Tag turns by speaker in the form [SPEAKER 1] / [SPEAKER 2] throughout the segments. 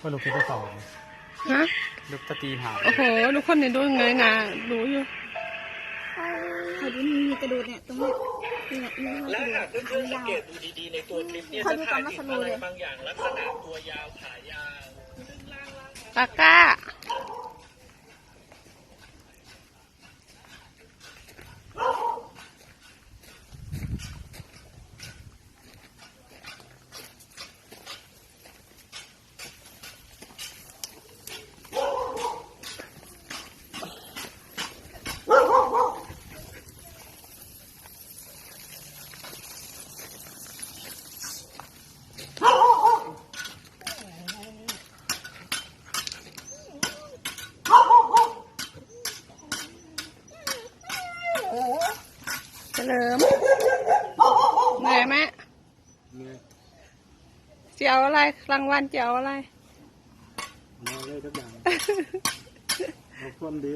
[SPEAKER 1] ว่าลูกจะสอบ
[SPEAKER 2] ฮะ
[SPEAKER 1] ลูกตะตีหา
[SPEAKER 2] โอ้โหทุกคนเนี่ยดูเงยหน้าดูอยู่
[SPEAKER 3] ขอดูนี่มีกระดูกเนี่ยตรงเนี้ยนี่แหละนี่
[SPEAKER 4] และ
[SPEAKER 3] กระ
[SPEAKER 4] หาก
[SPEAKER 3] ดูก
[SPEAKER 4] เพื่อนๆสั
[SPEAKER 3] ยางว
[SPEAKER 4] เกตดูดีๆในตัวคลิปเนี่ย
[SPEAKER 3] ขอ
[SPEAKER 4] จะ
[SPEAKER 3] ดู
[SPEAKER 4] ถ่าย
[SPEAKER 3] คำว่า
[SPEAKER 4] ติด
[SPEAKER 3] สโลว์
[SPEAKER 4] อะไร
[SPEAKER 3] เลย
[SPEAKER 4] บางอย่างลักษณะตัวยาวขายาว
[SPEAKER 2] กาก้า ลิมเหนื่อยไหมเจียวอะไรรางวัลเจียวอะไร
[SPEAKER 1] มาเลยทุกอย่างเอาความดี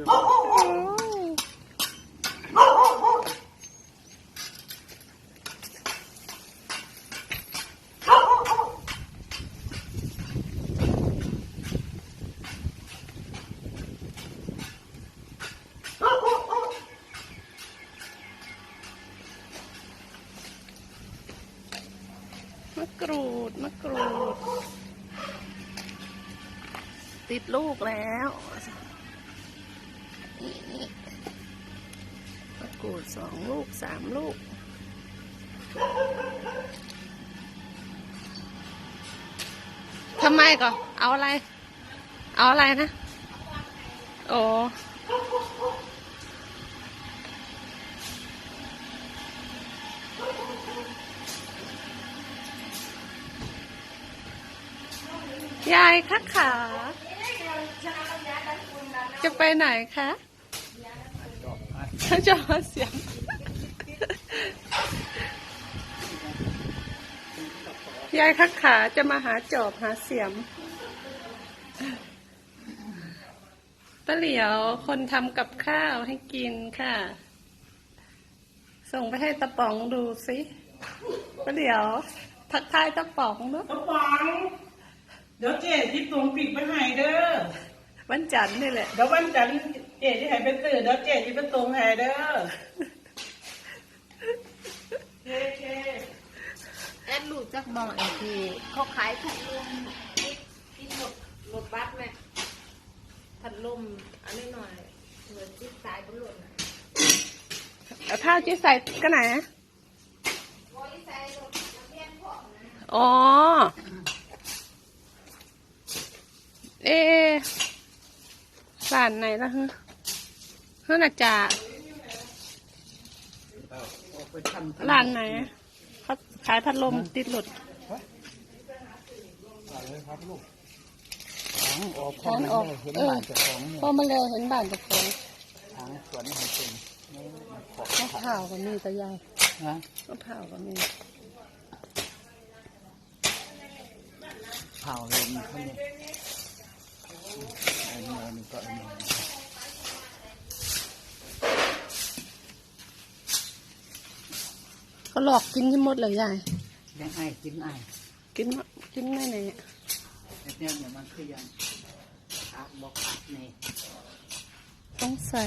[SPEAKER 2] มะกรูดมะกรูด ติดลูกแล้วนี่มะกรูดสองลูกสามลูก ทำไมก่อเอาอะไร เอาอะไรนะ โอ้ ยายคะขา จะไปไหนคะจะมาเสียง ยายคักขาจะมาหาจอบหาเสียมป้าเหลียวคนทำกับข้าวให้กินค่ะ ส่งไปให้ตะป๋องดูสิป้าเหลียว ทักทายตะป๋องเนาะ
[SPEAKER 5] กระป๋อง เดี๋ยวเจ๊ที่ตรงปีกไปให้เด้อ
[SPEAKER 2] วันจันทร์นี่แหละ
[SPEAKER 5] เดี๋ยววันจันทร์เจ๊ที่ให้ไปตื่นเดี๋ยวเจ๊ที่ไปตรงให้เด้อเจ๊เจ๊
[SPEAKER 3] แอดลูกจักมองไอ้ที่เขาขายพัดลมกินหมดหมดบัตรไหมพัดลมอันนี้หน่อยเหมือนจิ๊กสายบนหล่นอะ
[SPEAKER 2] เอาเท้าจีใส่ก็ไหนอะอ๋อ เอ๊ะ ร้านไหนละฮะเฮ้ยนะจ่าร้านไหนเขาขายพัดลมติดหลุด
[SPEAKER 1] อะไรครับลูกของออกข
[SPEAKER 2] ทา
[SPEAKER 1] ง
[SPEAKER 2] ออก
[SPEAKER 1] เอ
[SPEAKER 2] อ
[SPEAKER 1] บ้านเจ้าของเนี่ย
[SPEAKER 2] พอมาเร็วเห็นบ้านตะโกน
[SPEAKER 1] ทางสวนให้เป็นมะ
[SPEAKER 2] พร้าวก็มีต่ยาย
[SPEAKER 1] นะ
[SPEAKER 2] มะพร้าวก็มี
[SPEAKER 1] เผาลมเขาเนี่ย
[SPEAKER 2] เขาหลอกกินที่หมดเลยยาย
[SPEAKER 5] ยังไอ้กินไอ้
[SPEAKER 2] กินมะกินไม่ไหนอะ
[SPEAKER 5] เนี่ยเนี่ยมันคือยังขาดบอกขาดนี่
[SPEAKER 2] ต้องใส่